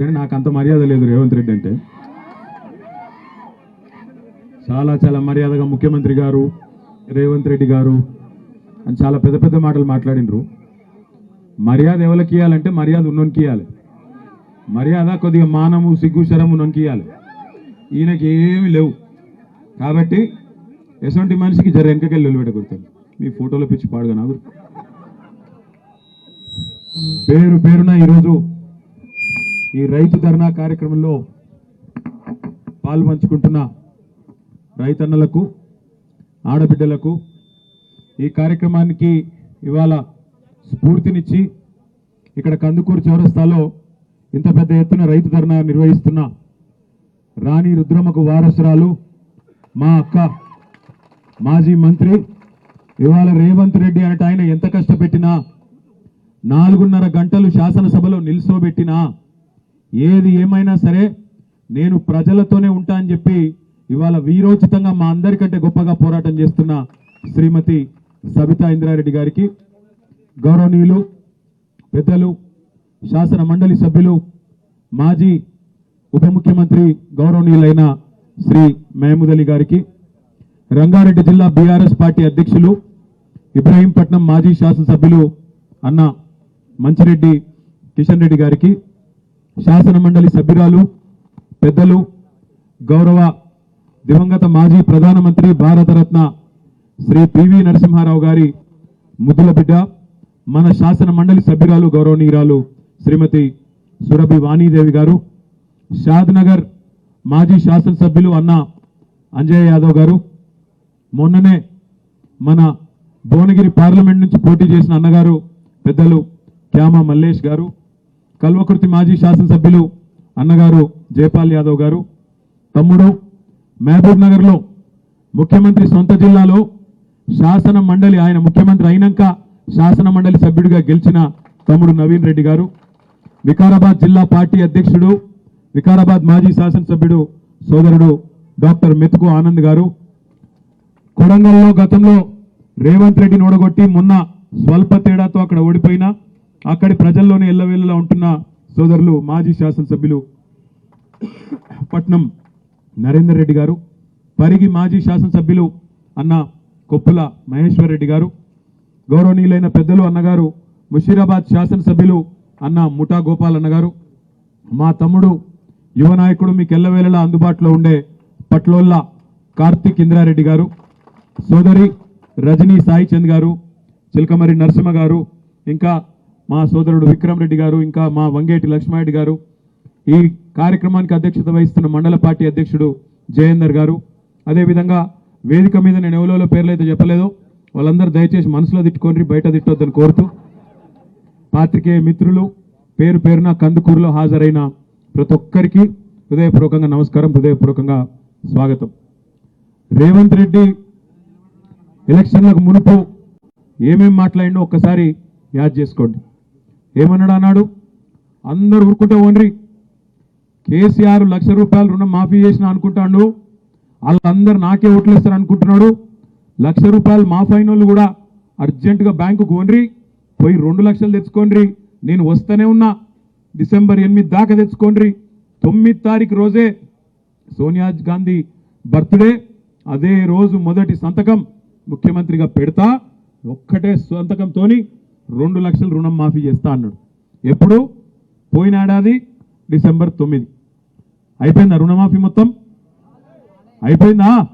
కానీ నాకు అంత మర్యాద లేదు రేవంత్ రెడ్డి అంటే. చాలా చాలా మర్యాదగా ముఖ్యమంత్రి గారు రేవంత్ రెడ్డి గారు అని చాలా పెద్ద పెద్ద మాటలు మాట్లాడినరు. మర్యాద ఎవరికి ఇవ్వాలంటే మర్యాద ఉన్నోనికి ఇవ్వాలి మర్యాద కొద్దిగా మానము సిగ్గు శరము ఉన్నోనికి ఇవ్వాలి ఈయనకి ఏమి లేవు. కాబట్టి ఎటువంటి మనిషికి జర వెనకకెళ్ళి నిలబెట్టకూడతాను మీ ఫోటోలో పిచ్చి పాడుగా నాకు పేరు పేరున ఈరోజు ఈ రైతు ధర్నా కార్యక్రమంలో పాల్పంచుకుంటున్న రైతన్నలకు ఆడబిడ్డలకు ఈ కార్యక్రమానికి ఇవాళ స్ఫూర్తినిచ్చి ఇక్కడ కందుకూరు చౌరస్తాలో ఇంత పెద్ద ఎత్తున రైతు ధర్నా నిర్వహిస్తున్న రాణి రుద్రమ్మకు వారసురాలు మా అక్క మాజీ మంత్రి ఇవాళ రేవంత్ రెడ్డి అంటే ఆయన ఎంత కష్టపెట్టినా నాలుగున్నర గంటలు శాసనసభలో నిల్చోబెట్టినా ఏది ఏమైనా సరే నేను ప్రజలతోనే ఉంటా అని చెప్పి ఇవాళ వీరోచితంగా మా అందరికంటే గొప్పగా పోరాటం చేస్తున్న శ్రీమతి సబితా ఇంద్రారెడ్డి గారికి గౌరవనీయులు పెద్దలు శాసన మండలి సభ్యులు మాజీ ఉప ముఖ్యమంత్రి గౌరవనీయులైన శ్రీ మహమూద్ అలీ గారికి రంగారెడ్డి జిల్లా బీఆర్ఎస్ పార్టీ అధ్యక్షులు ఇబ్రాహీంపట్నం మాజీ శాసనసభ్యులు అన్న మంచిరెడ్డి కిషన్ రెడ్డి గారికి శాసన మండలి సభ్యురాలు పెద్దలు గౌరవ దివంగత మాజీ ప్రధానమంత్రి భారతరత్న శ్రీ పివి నరసింహారావు గారి ముద్దుల బిడ్డ మన శాసన మండలి సభ్యురాలు గౌరవనీయురాలు శ్రీమతి సురభి వాణీదేవి గారు షాద్ నగర్ మాజీ శాసనసభ్యులు అన్న అంజయ్ యాదవ్ గారు మొన్ననే మన భువనగిరి పార్లమెంట్ నుంచి పోటీ చేసిన అన్నగారు పెద్దలు క్యామ మల్లేష్ గారు కల్వకుర్తి మాజీ శాసనసభ్యులు అన్నగారు జయపాల్ యాదవ్ గారు తమ్ముడు మహబూబ్ నగర్లో ముఖ్యమంత్రి సొంత జిల్లాలో శాసన మండలి ఆయన ముఖ్యమంత్రి అయినాక శాసన మండలి సభ్యుడిగా గెలిచిన తమ్ముడు నవీన్ రెడ్డి గారు వికారాబాద్ జిల్లా పార్టీ అధ్యక్షుడు వికారాబాద్ మాజీ శాసనసభ్యుడు సోదరుడు డాక్టర్ మెతుకు ఆనంద్ గారు. కొడంగల్లో గతంలో రేవంత్ రెడ్డిని ఓడగొట్టి మొన్న స్వల్ప తేడాతో అక్కడ ఓడిపోయినా అక్కడి ప్రజల్లోనే ఎల్లవేళలా ఉంటున్న సోదరులు మాజీ శాసనసభ్యులు పట్నం నరేందర్ రెడ్డి గారు పరిగి మాజీ శాసనసభ్యులు అన్న కొప్పుల మహేశ్వర్ రెడ్డి గారు గౌరవనీయులైన పెద్దలు అన్నగారు ముషీరాబాద్ శాసనసభ్యులు అన్న ముఠా గోపాల్ అన్నగారు మా తమ్ముడు యువ నాయకుడు మీకు ఎల్లవేళలా అందుబాటులో ఉండే పట్లోల్ల కార్తిక్ ఇంద్రారెడ్డి గారు సోదరి రజనీ సాయిచంద్ గారు చిలకమరి నరసింహ గారు ఇంకా మా సోదరుడు విక్రమ్ రెడ్డి గారు ఇంకా మా వంగేటి లక్ష్మారెడ్డి గారు ఈ కార్యక్రమానికి అధ్యక్షత వహిస్తున్న మండల పార్టీ అధ్యక్షుడు జయేందర్ గారు. అదేవిధంగా వేదిక మీద నేను ఎవరోలో పేర్లు అయితే చెప్పలేదు వాళ్ళందరూ దయచేసి మనసులో తిట్టుకొని బయట తిట్టొద్దని కోరుతూ పాత్రికేయ మిత్రులు పేరు పేరున కందుకూరులో హాజరైన ప్రతి ఒక్కరికి హృదయపూర్వకంగా నమస్కారం హృదయపూర్వకంగా స్వాగతం. రేవంత్ రెడ్డి ఎలక్షన్లకు మునుపు ఏమేం మాట్లాడినో ఒక్కసారి యాద్ చేసుకోండి. ఏమన్నాడు అన్నాడు? అందరు ఊరుకుంటే ఓన్రి. కేసీఆర్ లక్ష రూపాయలు రుణం మాఫీ చేసిన అనుకుంటాడు. వాళ్ళందరూ నాకే ఓట్లు ఇస్తారు అనుకుంటున్నాడు. లక్ష రూపాయలు మాఫ్ అయిన వాళ్ళు కూడా అర్జెంటుగా బ్యాంకుకు ఓన్రి. పోయి రెండు లక్షలు తెచ్చుకోండి నేను వస్తూనే ఉన్నా. డిసెంబర్ ఎనిమిది దాకా తెచ్చుకోండి తొమ్మిది తారీఖు రోజే సోనియా గాంధీ బర్త్డే. అదే రోజు మొదటి సంతకం ముఖ్యమంత్రిగా పెడతా. ఒక్కటే సంతకంతోని రెండు లక్షలు రుణం మాఫీ చేస్తా అన్నాడు. ఎప్పుడు? పోయిన ఏడాది డిసెంబర్ తొమ్మిది. అయిపోయిందా రుణమాఫీ మొత్తం? అయిపోయిందా?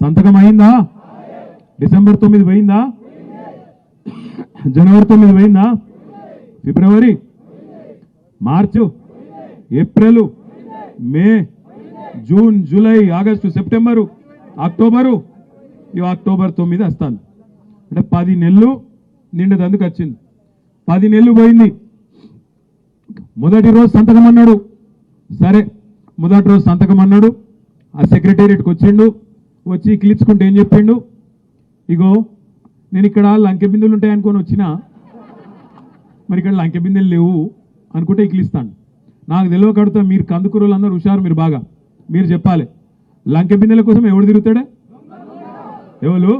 సంతకం అయిందా? డిసెంబర్ తొమ్మిది పోయిందా? జనవరి తొమ్మిది పోయిందా? ఫిబ్రవరి? March? April? May? June July August September? October? ఇవి అక్టోబర్ తొమ్మిది వస్తాను అంటే పది నెలలు నిండదందుకు వచ్చింది. పది నెలలు పోయింది. మొదటి రోజు సంతకం అన్నాడు. సరే మొదటి రోజు సంతకం అన్నాడు. ఆ సెక్రటేరియట్కి వచ్చిండు. వచ్చి కిలిచుకుంటే ఏం చెప్పిండు? ఇగో నేను ఇక్కడ లంకె బిందులు ఉంటాయనుకొని వచ్చిన మరి ఇక్కడ లంకె బిందెలు లేవు అనుకుంటే ఇకిలిస్తాను నాకు తెలియక కడుతా మీరు కందుకూరులు అందరూ హుషారు మీరు బాగా. మీరు చెప్పాలి. లంకె బిందెల కోసం ఎవడు తిరుగుతాడే? ఎవరు?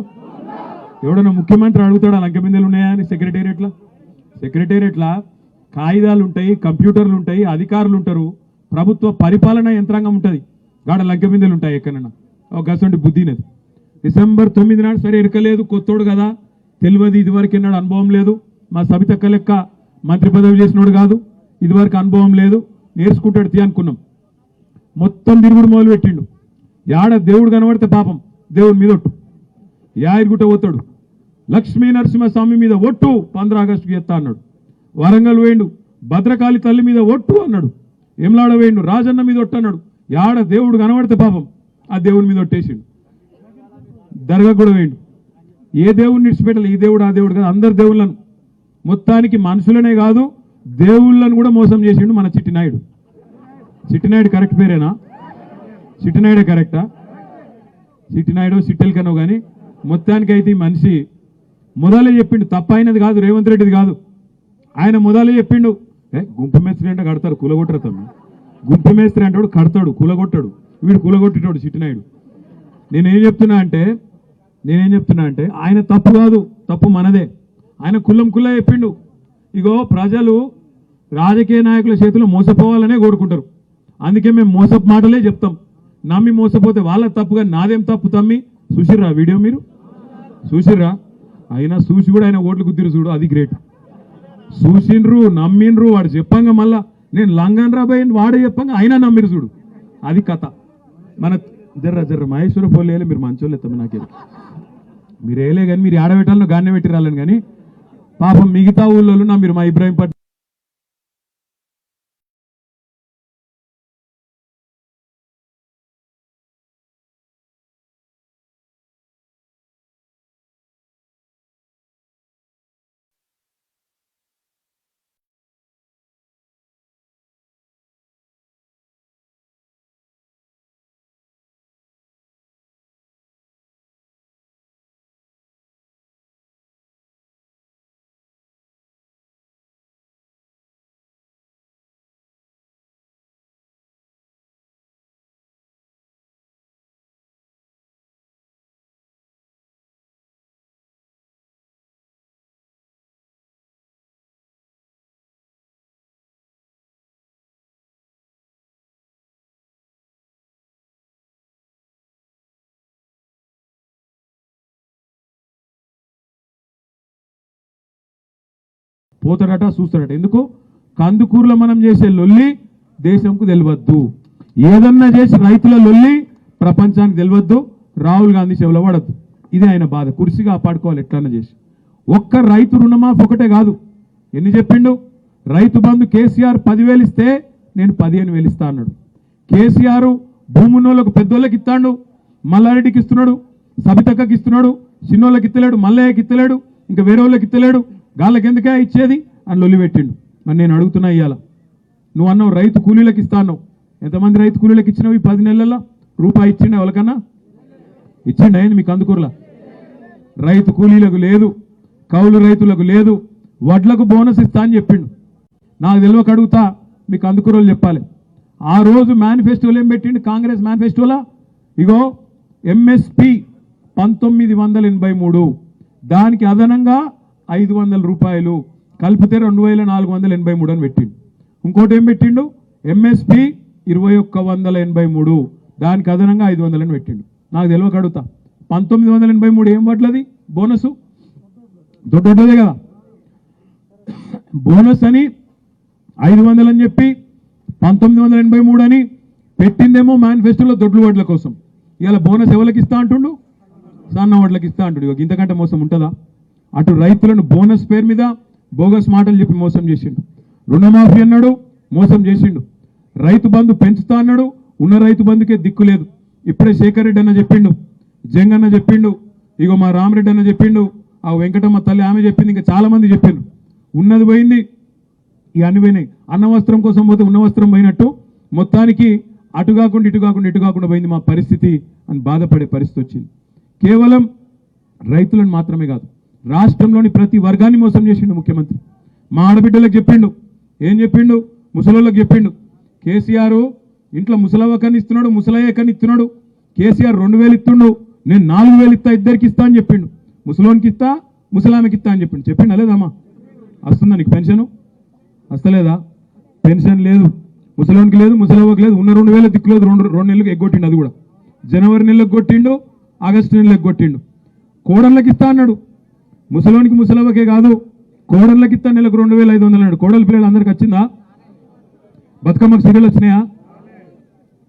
ఎవడన్నా ముఖ్యమంత్రి అడుగుతాడా? లంకె బిందెలు ఉన్నాయా అని సెక్రటేరియట్లా? సెక్రటేరియట్లా కాగితాలు ఉంటాయి కంప్యూటర్లు ఉంటాయి అధికారులు ఉంటారు ప్రభుత్వ పరిపాలన యంత్రాంగం ఉంటుంది. గాడ లంక బిందెలు ఉంటాయి ఎక్కడన్నా. ఒక గసంటి బుద్ధినది డిసెంబర్ తొమ్మిది నాడు సరే ఎరకలేదు కొత్తోడు కదా. తెలియదు ఇదివరకు ఎన్నాడు అనుభవం లేదు. మా సబితక్క లెక్క మంత్రి పదవి చేసినోడు కాదు. ఇదివరకు అనుభవం లేదు. నేర్చుకుంటాడు తీ అనుకున్నాం. మొత్తం తిరుగుడు మొదలు పెట్టిండు యాడ దేవుడు కనబడితే పాపం. దేవుడి మీదొట్టు. యాయిరుగుట్ట పోతాడు. లక్ష్మీ నరసింహస్వామి మీద ఒట్టు పంద్ర ఆగస్టుకి ఎత్తా అన్నాడు. వరంగల్ వేయండు భద్రకాళి తల్లి మీద ఒట్టు అన్నాడు. ఎమ్లాడ వేయండు రాజన్న మీద ఒట్టు అన్నాడు. యాడ దేవుడు కనబడితే పాపం ఆ దేవుడి మీద ఒట్టేసిండు. దర్గా కూడా వేయండు. ఏ దేవుడిని విడిచిపెట్టాలి ఈ దేవుడు ఆ దేవుడు కాదు అందరు దేవుళ్ళను. మొత్తానికి మనుషులనే కాదు దేవుళ్ళను కూడా మోసం చేసిండు మన చిట్టినాయుడు. చిట్టినాయుడు కరెక్ట్ పేరేనా? చిట్టినాయుడే కరెక్టా? చిట్టినాయుడు సిట్టెల్కనో కానీ మొత్తానికి అయితే ఈ మనిషి మొదలే చెప్పిండు తప్ప అయినది కాదు రేవంత్ రెడ్డిది కాదు. ఆయన మొదలే చెప్పిండు. ఏ గుంపు మేస్త్రి అంటే కడతారు కులగొట్టరు తమ్మి. గుంపు మేస్త్రి అంటాడు కడతాడు కులగొట్టాడు. వీడు కులగొట్టేటోడు చిట్టినాయుడు. నేనేం చెప్తున్నా అంటే నేనేం చెప్తున్నా అంటే ఆయన తప్పు కాదు తప్పు మనదే. ఆయన కుల్లం కుల్ల చెప్పిండు. ఇగో ప్రజలు రాజకీయ నాయకుల చేతిలో మోసపోవాలనే కోరుకుంటారు. అందుకే మేము మోసపు మాటలే చెప్తాం. నమ్మి మోసపోతే వాళ్ళ తప్పుగా నాదేం తప్పు తమ్మి? చూసిర్రా వీడియో మీరు? చూసిర్రా? అయినా చూసి కూడా ఆయన ఓట్లు కుదిరి చూడు అది గ్రేట్ చూసిండ్రు నమ్మిండ్రు వాడు చెప్పంగా మళ్ళా నేను లంగన్ రాబోయే వాడే చెప్పంగా అయినా నమ్మిరు చూడు. అది కథ. మన జర్ర జర్ర మహేశ్వర పోలే మీరు మంచోళ్ళు ఎత్తమ్మ నాకే మీరు వేయలే కానీ మీరు ఆడబెట్టాలను గాన్నె పెట్టిరాలని కానీ పాపం మిగతా ఊళ్ళో నా మీరు మా ఇబ్రాహిం పోతాడట చూస్తాడట ఎందుకు? కందుకూరులో మనం చేసే లొల్లి దేశంకు తెలియద్దు ఏదన్నా చేసి రైతుల లొల్లి ప్రపంచానికి తెలియద్దు రాహుల్ గాంధీ చెవులో పడద్దు. ఇది ఆయన బాధ. కుర్చీగా కాపాడుకోవాలి ఎట్లన్నా చేసి. ఒక్క రైతు రుణమాఫీ ఒకటే కాదు. ఎన్ని చెప్పిండు? రైతు బంధు కేసీఆర్ పదివేలు ఇస్తే నేను పదిహేను వేలు ఇస్తా అన్నాడు. కేసీఆర్ భూమున్నోళ్ళకు పెద్దోళ్ళకి ఇస్తాడు. మల్లారెడ్డికి ఇస్తున్నాడు. సబితక్కకి ఇస్తున్నాడు. చిన్నోళ్ళకి ఇస్తలేడు మల్లయ్యకి ఇస్తలేడు ఇంకా వేరే వాళ్ళకి ఇత్తలేడు. గాళ్ళకి ఎందుకే ఇచ్చేది? అని లొల్లిపెట్టిండు మరి నేను అడుగుతున్నా ఇవాళ నువ్వు అన్నావు రైతు కూలీలకు ఇస్తాను ఎంతమంది రైతు కూలీలకు ఇచ్చినావు ఈ పది నెలల్లో? రూపాయి ఇచ్చిండు ఎవరికన్నా? ఇచ్చిండు అయింది మీకు అందుకూరలా? రైతు కూలీలకు లేదు కౌలు రైతులకు లేదు వడ్లకు బోనస్ ఇస్తా అని చెప్పిండు. నాకు తెలియక అడుగుతా మీకు అందుకురోలు చెప్పాలి. ఆ రోజు మేనిఫెస్టోలు ఏం పెట్టిండు? కాంగ్రెస్ మేనిఫెస్టోలా ఇగో ఎంఎస్పి పంతొమ్మిది వందల ఎనభై మూడు. దానికి అదనంగా ఐదు వందల రూపాయలు కలిపితే రెండు వేల నాలుగు వందల ఎనభై మూడు అని పెట్టిండు. ఇంకోటి ఏం పెట్టిండు? ఎంఎస్పి ఇరవై ఒక్క వందల ఎనభై మూడు. దానికి అదనంగా ఐదు వందలని పెట్టిండు. నాకు తెలియక అడుగుతా. పంతొమ్మిది వందల ఎనభై మూడు ఏం పట్లది? బోనసు? దొడ్డదే కదా. బోనస్ అని ఐదు వందలు అని చెప్పి పంతొమ్మిది వందల ఎనభై మూడు అని పెట్టిందేమో మేనిఫెస్టోలో దొడ్లు వడ్ల కోసం. ఇవాళ బోనస్ ఎవరికి ఇస్తా అంటుండు? సన్న వడ్లకి ఇస్తా అంటుండు. ఇంతకంటే మోసం ఉంటుందా? అటు రైతులను బోనస్ పేరు మీద బోగస్ మాటలు చెప్పి మోసం చేసిండు. రుణమాఫీ అన్నాడు మోసం చేసిండు. రైతు బంధు పెంచుతా అన్నాడు ఉన్న రైతు బంధుకే దిక్కు లేదు. ఇప్పుడే శేఖర్ రెడ్డి అన్న చెప్పిండు జంగన్న చెప్పిండు ఇగో మా రామరెడ్డి అన్న చెప్పిండు ఆ వెంకటమ్మ తల్లి ఆమె చెప్పింది ఇంకా చాలామంది చెప్పిండు ఉన్నది పోయింది ఈ అన్ని పోయినాయి. అన్న వస్త్రం కోసం పోతే ఉన్న వస్త్రం పోయినట్టు మొత్తానికి అటు కాకుండా ఇటు కాకుండా ఇటు కాకుండా పోయింది మా పరిస్థితి అని బాధపడే పరిస్థితి వచ్చింది. కేవలం రైతులను మాత్రమే కాదు రాష్ట్రంలోని ప్రతి వర్గాన్ని మోసం చేసిండు ముఖ్యమంత్రి. మా ఆడబిడ్డలకు చెప్పిండు. ఏం చెప్పిండు? ముసలోళ్ళకి చెప్పిండు. కేసీఆర్ ఇంట్లో ముసలవ్వ కని ఇస్తున్నాడు ముసలయ్య కని ఇస్తున్నాడు. కేసీఆర్ రెండు వేలు ఇస్తుండు నేను నాలుగు వేలు ఇస్తా ఇద్దరికి ఇస్తా అని చెప్పిండు. ముసలోనికి ఇస్తా ముసలామెకి ఇస్తా అని చెప్పిండు. చెప్పిండు లేదమ్మా వస్తుందా నీకు పెన్షను? వస్తలేదా? పెన్షన్ లేదు. ముసలోనికి లేదు ముసలవ్వకి లేదు. ఉన్న రెండు వేల దిక్కులేదు రెండు రెండు నెలలకు ఎగ్గొట్టిండు అది కూడా. జనవరి నెలకు కొట్టిండు ఆగస్టు నెలకు కొట్టిండు. కోడళ్ళకి ఇస్తా అన్నాడు. ముసలోనికి ముసలవ్వకే కాదు కోడళ్ళకి ఇస్తా నెలకు రెండు వేల ఐదు వందలు. అన్నాడు కోడల పిల్లలు అందరికి వచ్చిందా? బతుకమ్మకు సీరియల్ వచ్చినాయా?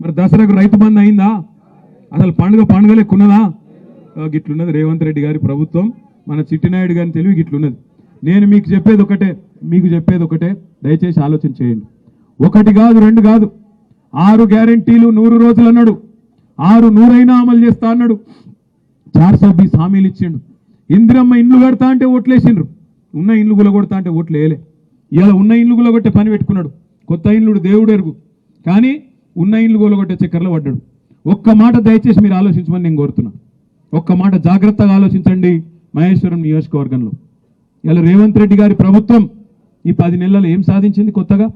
మరి దసరాకు రైతు బంద్ అయిందా? అసలు పండుగ పండుగ లెక్కున్నదా గిట్లున్నది రేవంత్ రెడ్డి గారి ప్రభుత్వం. మన చిట్టినాయుడు గారిని తెలివి గిట్లున్నది. నేను మీకు చెప్పేది ఒకటే మీకు చెప్పేది ఒకటే దయచేసి ఆలోచన చేయండి. ఒకటి కాదు రెండు కాదు. ఆరు గ్యారెంటీలు నూరు రోజులు అన్నాడు ఆరు నూరైనా అమలు చేస్తా అన్నాడు. చార్ సో హామీలు ఇచ్చిండు. ఇందిరమ్మ ఇండ్లు కడతా అంటే ఓట్లేసిండ్రు. ఉన్న ఇండ్లు గులగొడతా అంటే ఓట్లు వేయలే ఇలా ఉన్న ఇండ్లు గులగొట్టే పని పెట్టుకున్నాడు. కొత్త ఇండ్లుడు దేవుడు ఎరుగు. కానీ ఉన్న ఇండ్లు గులగొట్టే చక్కెరలో పడ్డాడు. ఒక్క మాట దయచేసి మీరు ఆలోచించమని నేను కోరుతున్నా. ఒక్క మాట జాగ్రత్తగా ఆలోచించండి మహేశ్వరం నియోజకవర్గంలో. ఇలా రేవంత్ రెడ్డి గారి ప్రభుత్వం ఈ పది నెలలు ఏం సాధించింది కొత్తగా?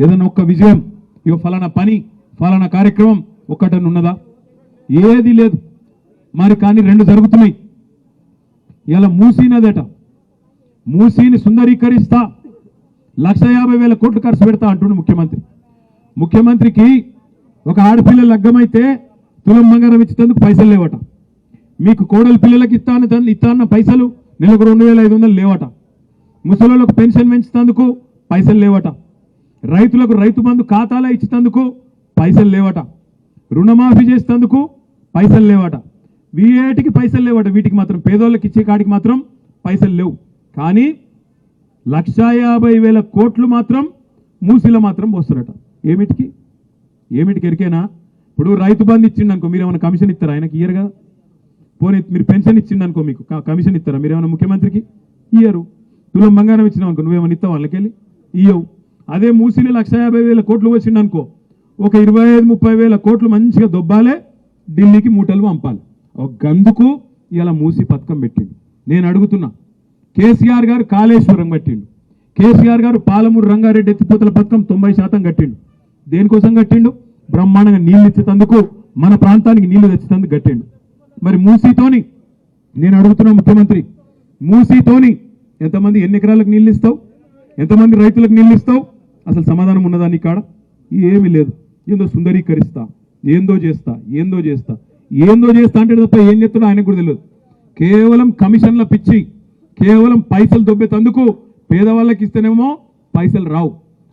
ఏదైనా ఒక్క విజయం ఇక ఫలానా పని ఫలానా కార్యక్రమం ఒక్కటన్నున్నదా? ఏది లేదు. మరి కానీ రెండు జరుగుతున్నాయి. ఇలా మూసీనదట. మూసీని సుందరీకరిస్తా లక్ష యాభై వేల కోట్లు ఖర్చు పెడతా అంటుండు ముఖ్యమంత్రి. ముఖ్యమంత్రికి ఒక ఆడపిల్ల లగ్గమైతే తులం బంగారం ఇచ్చేటందుకు పైసలు లేవట. మీకు కోడలి పిల్లలకి ఇస్తాను ఇస్తాన్న పైసలు నెలకు రెండు వేల ఐదు వందలు లేవట. ముసలోళ్ళకు పెన్షన్ పెంచుతందుకు పైసలు లేవట. రైతులకు రైతు బంధు ఖాతాలో ఇచ్చేందుకు పైసలు లేవట. రుణమాఫీ చేసేందుకు పైసలు లేవట. వీటికి పైసలు లేవట వీటికి మాత్రం పేదోళ్ళకి ఇచ్చే కాడికి మాత్రం పైసలు లేవు. కానీ లక్ష యాభై వేల కోట్లు మాత్రం మూసిలో మాత్రం పోస్తారట ఏమిటికి? ఏమిటికి ఎరికేనా? ఇప్పుడు రైతు బంధు ఇచ్చిండు అనుకో మీరు ఏమైనా కమిషన్ ఇస్తారా? ఆయనకి ఇయ్యరు కదా. పోనీ మీరు పెన్షన్ ఇచ్చిండు అనుకో మీకు కమిషన్ ఇస్తారా? మీరు ఏమైనా ముఖ్యమంత్రికి? ఇయ్యరు. తులం బంగారం ఇచ్చినావు అనుకో నువ్వేమైనా ఇస్తావు వాళ్ళకెళ్ళి? ఇయ్యవు. అదే మూసిలో లక్ష యాభై వేల కోట్లు వచ్చిండు అనుకో ఒక ఇరవై ఐదు ముప్పై వేల కోట్లు మంచిగా దొబ్బాలే ఢిల్లీకి మూటలు పంపాలి. గందుకు ఇలా మూసి పథకం పెట్టిండు. నేను అడుగుతున్నా కేసీఆర్ గారు కాళేశ్వరం కట్టిండు. కేసీఆర్ గారు పాలమూరు రంగారెడ్డి ఎత్తిపోతల పథకం తొంభై శాతం కట్టిండు. దేనికోసం కట్టిండు? బ్రహ్మాండంగా నీళ్ళు ఇచ్చేటందుకు మన ప్రాంతానికి నీళ్ళు తెచ్చేటందుకు కట్టిండు. మరి మూసీతోని నేను అడుగుతున్నా ముఖ్యమంత్రి మూసీతోని ఎంతమంది ఎన్ని ఎకరాలకు నీళ్ళు ఇస్తావు? ఎంతమంది రైతులకు నీళ్ళు ఇస్తావు? అసలు సమాధానం ఉన్నదాన్ని కాడ? ఏమీ లేదు. ఏందో సుందరీకరిస్తా ఏందో చేస్తా ఏందో చేస్తా. ఏందో చేస్తా అంటే తప్ప ఏం చెప్తున్నా ఆయనకు కూడా తెలియదు. కేవలం కమిషన్ల పిచ్చి కేవలం పైసలు దొబ్బేతందుకు పేదవాళ్ళకి ఇస్తేనేమో పైసలు రావు.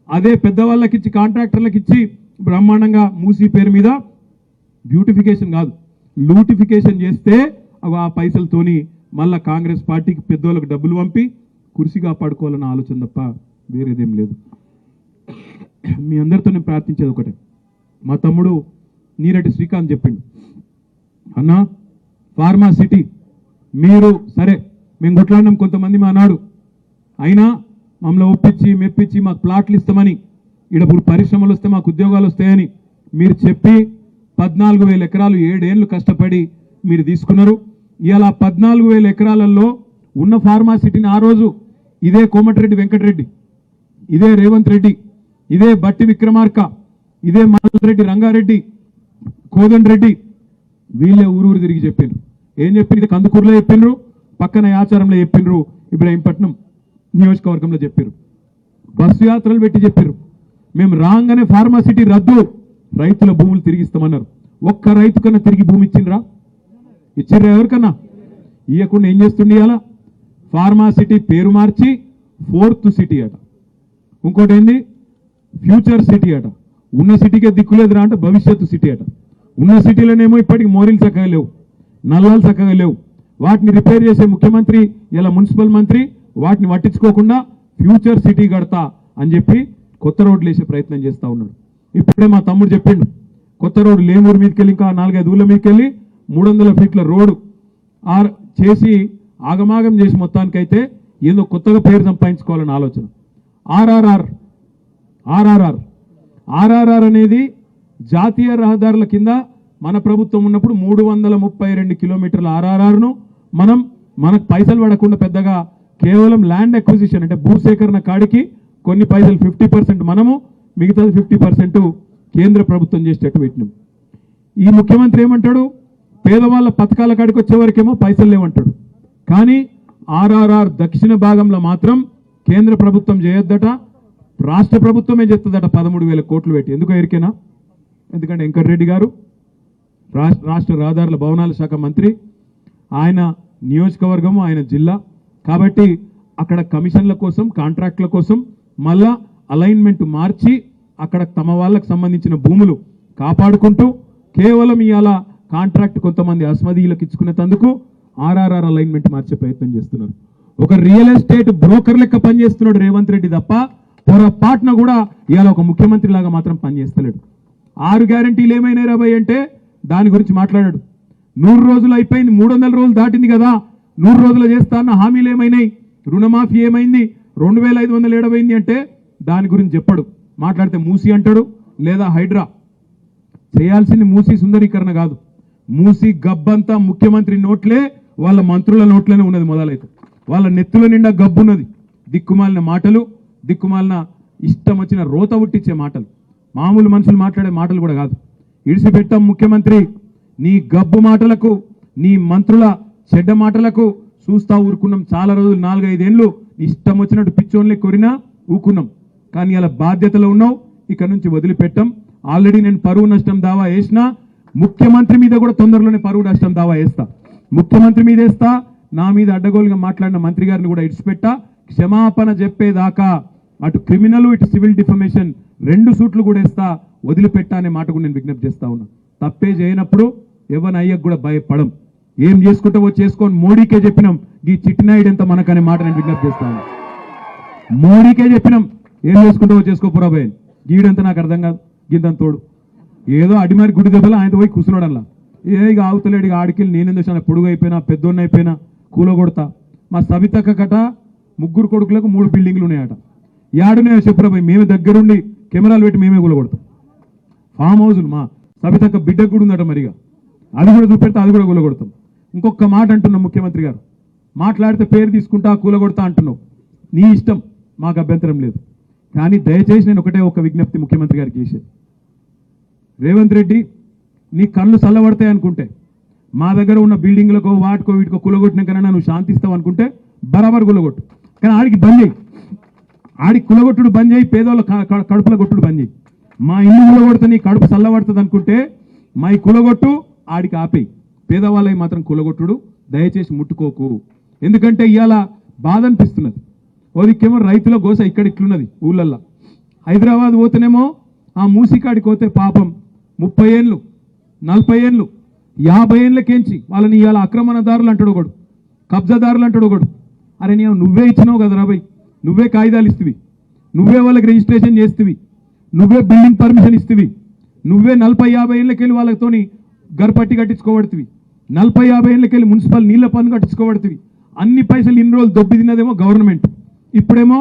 అదే పెద్దవాళ్ళకి ఇచ్చి కాంట్రాక్టర్లకు ఇచ్చి బ్రహ్మాండంగా మూసి పేరు మీద బ్యూటిఫికేషన్ కాదు. లూటిఫికేషన్ చేస్తే ఆ పైసలతోని మళ్ళా కాంగ్రెస్ పార్టీకి పెద్దోళ్ళకి డబ్బులు పంపి కురిసి కాపాడుకోవాలన్న ఆలోచన తప్ప వేరేదేం లేదు. మీ అందరితో నేను ప్రార్థించేది ఒకటే. మా తమ్ముడు నీరటి శ్రీకాంత్ చెప్పిండు. అన్నా ఫార్మా సిటీ. మీరు సరే మేము కొట్లాడినాం కొంతమంది మా నాడు. అయినా మమ్మల్ని ఒప్పించి మెప్పించి మాకు ప్లాట్లు ఇస్తామని ఇప్పుడు పరిశ్రమలు వస్తే మాకు ఉద్యోగాలు వస్తాయని మీరు చెప్పి పద్నాలుగు వేల ఎకరాలు ఏడేళ్ళు కష్టపడి మీరు తీసుకున్నారు. ఇలా పద్నాలుగు వేల ఎకరాలలో ఉన్న ఫార్మా సిటీని ఆ రోజు ఇదే కోమటిరెడ్డి వెంకటరెడ్డి ఇదే రేవంత్ రెడ్డి ఇదే బట్టి విక్రమార్క ఇదే మల్రెడ్డి రంగారెడ్డి కోదండ్ రెడ్డి వీళ్ళే ఊరూరు తిరిగి చెప్పిండ్రు ఏం చెప్పింది కందుకూరులో చెప్పిండ్రు పక్కన ఆచారంలో చెప్పిండ్రు ఇబ్రాహీంపట్నం నియోజకవర్గంలో చెప్పారు బస్సు యాత్రలు పెట్టి చెప్పారు మేము రాగానే ఫార్మాసిటీ రద్దు రైతుల భూములు తిరిగిస్తామన్నారు. ఒక్క రైతు కన్నా తిరిగి భూమి ఇచ్చిండ్రా? ఇచ్చిర్రా ఎవరికన్నా? ఇవ్వకుండా ఏం చేస్తుండే అలా ఫార్మాసిటీ పేరు మార్చి ఫోర్త్ సిటీ అట. ఇంకోటి ఏంది ఫ్యూచర్ సిటీ అట. ఉన్న సిటీకే దిక్కులేదురా అంటే భవిష్యత్తు సిటీ అట. ఉన్న సిటీలోనేమో ఇప్పటికి మోరీలు చక్కగా లేవు నల్లాలు చక్కగా లేవు. వాటిని రిపేర్ చేసే ముఖ్యమంత్రి ఇలా మున్సిపల్ మంత్రి వాటిని పట్టించుకోకుండా ఫ్యూచర్ సిటీ కడతా అని చెప్పి కొత్త రోడ్లు వేసే ప్రయత్నం చేస్తా ఉన్నాడు. ఇప్పుడే మా తమ్ముడు చెప్పిండు కొత్త రోడ్డు లేమూరు మీదకి వెళ్ళి ఇంకా నాలుగైదు ఊళ్ళ మీదకి వెళ్ళి మూడు వందల ఫీట్ల రోడ్డు ఆర్ చేసి ఆగమాగం చేసి మొత్తానికైతే ఏదో కొత్తగా పేరు సంపాదించుకోవాలని ఆలోచన. ఆర్ఆర్ఆర్ ఆర్ఆర్ఆర్. ఆర్ఆర్ఆర్ అనేది జాతీయ రహదారుల కింద మన ప్రభుత్వం ఉన్నప్పుడు మూడు వందల ముప్పై రెండు కిలోమీటర్ల ఆర్ఆర్ఆర్ను మనం మనకు పైసలు పడకుండా పెద్దగా కేవలం ల్యాండ్ అక్విజిషన్ అంటే భూసేకరణ కాడికి కొన్ని పైసలు ఫిఫ్టీ పర్సెంట్ మనము మిగతాది ఫిఫ్టీ పర్సెంట్ కేంద్ర ప్రభుత్వం చేసేటట్టు పెట్టినాం. ఈ ముఖ్యమంత్రి ఏమంటాడు? పేదవాళ్ళ పథకాల కాడికి వచ్చేవరకేమో పైసలు లేవంటాడు. కానీ ఆర్ఆర్ఆర్ దక్షిణ భాగంలో మాత్రం కేంద్ర ప్రభుత్వం చేయొద్దట రాష్ట్ర ప్రభుత్వమే చేస్తుందట పదమూడు వేల కోట్లు పెట్టి. ఎందుకు ఎరికేనా? ఎందుకంటే వెంకటరెడ్డి గారు రాష్ట్ర రాష్ట్ర రహదారుల భవనాల శాఖ మంత్రి ఆయన నియోజకవర్గం ఆయన జిల్లా. కాబట్టి అక్కడ కమిషన్ల కోసం కాంట్రాక్ట్ల కోసం మళ్ళా అలైన్మెంట్ మార్చి అక్కడ తమ వాళ్ళకు సంబంధించిన భూములు కాపాడుకుంటూ కేవలం ఇవాళ కాంట్రాక్ట్ కొంతమంది అస్మదీయులకు ఇచ్చుకునేందుకు ఆర్ఆర్ఆర్ అలైన్మెంట్ మార్చే ప్రయత్నం చేస్తున్నారు. ఒక రియల్ ఎస్టేట్ బ్రోకర్ లెక్క పనిచేస్తున్నాడు రేవంత్ రెడ్డి తప్ప పొరపాటున కూడా ఇవాళ ఒక ముఖ్యమంత్రి లాగా మాత్రం పనిచేస్తలేడు. ఆరు గ్యారంటీలు ఏమైనా రాబాయి అంటే దాని గురించి మాట్లాడాడు. నూరు రోజులు అయిపోయింది మూడు వందల రోజులు దాటింది కదా. నూరు రోజులు చేస్తా అన్న హామీలు ఏమైనాయి? రుణమాఫీ ఏమైంది? రెండు వేల ఐదు వందలు ఏడవైంది అంటే దాని గురించి చెప్పడు. మాట్లాడితే మూసి అంటాడు లేదా హైడ్రా. చేయాల్సింది మూసి సుందరీకరణ కాదు. మూసి గబ్బంతా ముఖ్యమంత్రి నోట్లే వాళ్ళ మంత్రుల నోట్లోనే ఉన్నది మొదలైతే. వాళ్ళ నెత్తుల నిండా గబ్బున్నది. దిక్కుమాలిన మాటలు దిక్కుమాలిన ఇష్టం వచ్చిన రోత ఉట్టించే మాటలు. మామూలు మనుషులు మాట్లాడే మాటలు కూడా కాదు. ఇడిసిపెట్టాం ముఖ్యమంత్రి. నీ గబ్బు మాటలకు నీ మంత్రుల చెడ్డ మాటలకు చూస్తా ఊరుకున్నాం. చాలా రోజులు నాలుగైదేళ్ళు ఇష్టం వచ్చినట్టు పిచ్చోన్లే కొరినా ఊకున్నాం. కానీ అలా బాధ్యతలో ఉన్నావు. ఇక్కడ నుంచి వదిలిపెట్టాం. ఆల్రెడీ నేను పరువు నష్టం దావా వేసినా ముఖ్యమంత్రి మీద కూడా తొందరలోనే పరువు నష్టం దావా వేస్తా. ముఖ్యమంత్రి మీద వేస్తా. నా మీద అడ్డగోలుగా మాట్లాడిన మంత్రి గారిని కూడా ఇడిచిపెట్టా. క్షమాపణ చెప్పేదాకా. అటు క్రిమినల్ ఇటు సివిల్ డిఫమేషన్ రెండు సూట్లు కూడా ఇస్తా వదిలిపెట్టా అనే మాట కూడా నేను విజ్ఞప్తి చేస్తా ఉన్నా. తప్పే చేయనప్పుడు ఎవరిని అయ్యకు కూడా భయపడం. ఏం చేసుకుంటావో చేసుకొని మోడీకే చెప్పినాం ఈ చిట్టినాయుడు ఎంత మనకనే మాట నేను విజ్ఞప్తి చేస్తా ఉన్నా. మోడీకే చెప్పినాం ఏం చేసుకుంటావో చేసుకోపోరా భయ్ గీడంతా నాకు అర్థం కాదు గింత తోడు. ఏదో అడిమారి గుడి దెబ్బలు ఆయనతో పోయి కూర్చున్నాడు అలా ఏ ఇక ఆవుతలేడు ఇక ఆడికెళ్ళి నేనేం చేశాను పొడుగు అయిపోయినా పెద్దోన్న అయిపోయినా కూల కొడతా మా సవితక్క కట ముగ్గురు కొడుకులకు మూడు బిల్డింగ్లు ఉన్నాయట. నేను చెప్పురా భయ్ మేమే దగ్గరుండి కెమెరాలు పెట్టి మేమే కూల కొడతాం ఫామ్ హౌజులు మా సబితక్క బిడ్డకు కూడా ఉందట మరిగా. అది కూడా చూపెడితే అది కూడా కూలగొడతాం ఇంకొక మాట అంటున్నాం ముఖ్యమంత్రి గారు. మాట్లాడితే పేరు తీసుకుంటా కూలగొడతా అంటున్నావు. నీ ఇష్టం మాకు అభ్యంతరం లేదు. కానీ దయచేసి నేను ఒకటే ఒక విజ్ఞప్తి ముఖ్యమంత్రి గారికి చేసేది. రేవంత్ రెడ్డి నీ కళ్ళు చల్లబడతాయి అనుకుంటే మా దగ్గర ఉన్న బిల్డింగ్లకో వాటికో వీటికో కులగొట్టిన కన్నా నువ్వు శాంతిస్తావు అనుకుంటే బరాబర్ కులగొట్టు కానీ ఆడికి బంద్ చేయి. ఆడి కులగొట్టుడు బంద్ చేయి పేదోళ్ళ కడుపుల కొట్టుడు బంద్ చేయి. మా ఇల్లు కులగొడుతుంది నీ కడుపు చల్లబడుతుంది అనుకుంటే మా ఈ కులగొట్టు ఆడికి ఆపేయి. పేదవాళ్ళకి మాత్రం కులగొట్టుడు దయచేసి ముట్టుకోకు. ఎందుకంటే ఇవాళ బాధ అనిపిస్తున్నది. ఓదికేమో రైతుల గోస ఇక్కడ ఇట్లున్నది ఊళ్ళల్లో. హైదరాబాద్ పోతేనేమో ఆ మూసికాడికి పోతే పాపం ముప్పై ఏళ్ళు నలభై ఏళ్ళు యాభై ఏళ్ళకేంచి వాళ్ళని ఇవాళ ఆక్రమణదారులు అంటాడు ఒకడు కబ్జాదారులు అంటాడు ఒకడు. అరే నీ నువ్వే ఇచ్చినావు కదా రాబోయ్ నువ్వే కాగితాలు ఇస్తువి. నువ్వే వాళ్ళకి రిజిస్ట్రేషన్ చేస్తువి. నువ్వే బిల్డింగ్ పర్మిషన్ ఇస్తువి. నువ్వే నలభై యాభై ఏళ్ళకెళ్ళి వాళ్ళతోని గర్పట్టి కట్టించుకోబడుతుంది నలభై యాభై ఏళ్ళకెళ్ళి మున్సిపల్ నీళ్ళ పన్ను కట్టించుకోబడుతుంది అన్ని పైసలు ఇన్ని రోజులు దొబ్బి తిన్నదేమో గవర్నమెంట్. ఇప్పుడేమో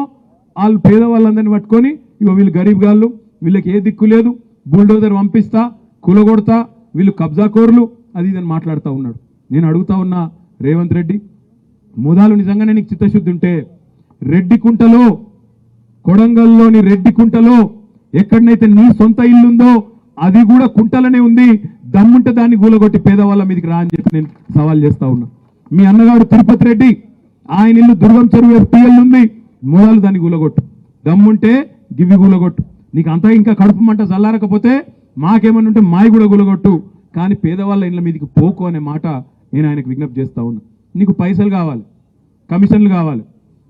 వాళ్ళు పేదవాళ్ళందరినీ పట్టుకొని ఇగో వీళ్ళు గరీబ్ గాళ్ళు వీళ్ళకి ఏ దిక్కు లేదు బుల్డోజర్ పంపిస్తా కూలగొడతా వీళ్ళు కబ్జాకోర్లు అది ఇదని మాట్లాడుతూ ఉన్నాడు. నేను అడుగుతా ఉన్నా రేవంత్ రెడ్డి ముదాలు నిజంగానే నీకు చిత్తశుద్ధి ఉంటే రెడ్డికుంటలో కొడంగల్లోని రెడ్డి కుంటలో ఎక్కడనైతే నీ సొంత ఇల్లుందో అది కూడా కుంటలనే ఉంది. దమ్ముంటే దాన్ని గూలగొట్టి పేదవాళ్ళ మీదకి రా అని చెప్పి నేను సవాల్ చేస్తా ఉన్నా. మీ అన్నగాడు తిరుపతి రెడ్డి ఆయన ఇల్లు దుర్గం చెరువు ఎఫ్టీఎల్ ఉంది. మూలాలు దాన్ని గూలగొట్టు. దమ్ముంటే గివ్వి గూలగొట్టు. నీకు అంతా ఇంకా కడుపు మంట చల్లారకపోతే మాకేమన్నా ఉంటే మాయి కూడా గులగొట్టు. కానీ పేదవాళ్ళ ఇళ్ళ మీదకి పోకు అనే మాట నేను ఆయనకు విజ్ఞప్తి చేస్తా ఉన్నా. నీకు పైసలు కావాలి కమిషన్లు కావాలి.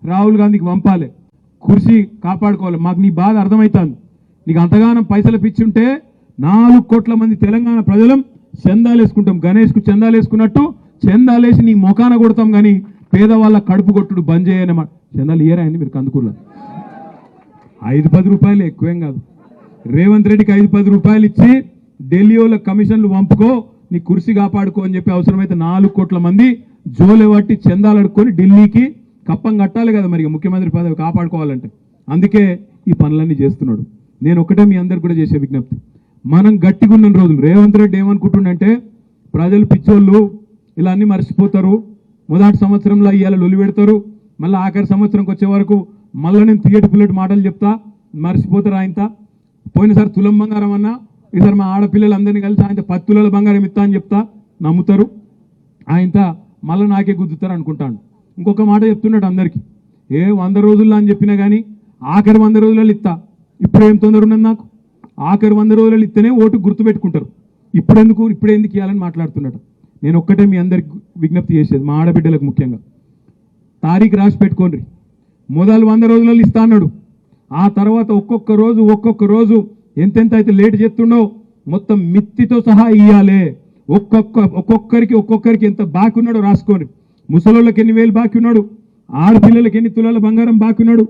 రాహుల్ గాంధీకి పంపాలి. కుర్చీ కాపాడుకోవాలి. మాకు నీ బాధ అర్థమవుతుంది నీకు అంతగానం పైసలు పిచ్చుంటే నాలుగు కోట్ల మంది తెలంగాణ ప్రజలం చందాలు వేసుకుంటాం గణేష్కు చందాలు వేసుకున్నట్టు చందాలేసి నీ మొఖాన కొడతాం కానీ పేదవాళ్ళ కడుపు కొట్టుడు బంద్ చేయనమాట చందాలు ఇయరా మీరు కందుకూరులో? ఐదు పది రూపాయలు ఎక్కువేం కాదు. రేవంత్ రెడ్డికి ఐదు పది రూపాయలు ఇచ్చి ఢిల్లీ వాళ్ళ కమిషన్లు పంపుకో నీ కుర్సీ కాపాడుకో అని చెప్పి అవసరమైతే నాలుగు కోట్ల మంది జోలె పట్టి చందాలు అడుక్కొని ఢిల్లీకి కప్పం కట్టాలి కదా మరి ముఖ్యమంత్రి పదవి కాపాడుకోవాలంటే. అందుకే ఈ పనులన్నీ చేస్తున్నాడు. నేను ఒకటే మీ అందరికి కూడా చేసే విజ్ఞప్తి. మనం గట్టిగా ఉన్న రోజులు రేవంత్ రెడ్డి ఏమనుకుంటుండంటే ప్రజలు పిచ్చోళ్ళు ఇలా అన్ని మర్చిపోతారు. మొదటి సంవత్సరంలో ఇవాళ లొలి పెడతారు. మళ్ళీ ఆఖరి సంవత్సరంకి వచ్చే వరకు మళ్ళీ నేను తీయటి పుల్లటి మాటలు చెప్తా మర్చిపోతారు ఆయనత పోయినసారి తులం బంగారం అన్నా ఈసారి మా ఆడపిల్లలందరినీ కలిసి ఆయన పది తులాల బంగారం ఇస్తా అని చెప్తా నమ్ముతారు. ఆయనత మళ్ళీ నాకే గుద్దుతారు అనుకుంటాను. ఇంకొక మాట చెప్తున్నాడు అందరికీ. ఏ వంద రోజుల్లో అని చెప్పినా కానీ ఆఖరి వంద రోజులలో ఇస్తా ఇప్పుడు ఏం తొందర ఉన్నది నాకు? ఆఖరి వంద రోజులలో ఇస్తేనే ఓటు గుర్తుపెట్టుకుంటారు ఇప్పుడెందుకు ఇప్పుడే ఇప్పుడు ఎందుకు ఇవ్వాలని మాట్లాడుతున్నాడు. నేను ఒక్కటే మీ అందరికి విజ్ఞప్తి చేసేది మా ఆడబిడ్డలకు ముఖ్యంగా. తారీఖు రాసి పెట్టుకోండి. మొదలు వంద రోజులలో ఇస్తా అన్నాడు. ఆ తర్వాత ఒక్కొక్క రోజు ఒక్కొక్క రోజు ఎంతెంత అయితే లేట్ చేస్తుండో మొత్తం మిత్తితో సహా ఇవ్వాలి ఒక్కొక్క ఒక్కొక్కరికి ఒక్కొక్కరికి ఎంత బాకీ ఉన్నాడో రాసుకోండి. ముసలోళ్ళకి ఎన్ని వేలు బాకీ ఉన్నాడు? ఆడపిల్లలకి ఎన్ని తులాల బంగారం బాకీ ఉన్నాడు?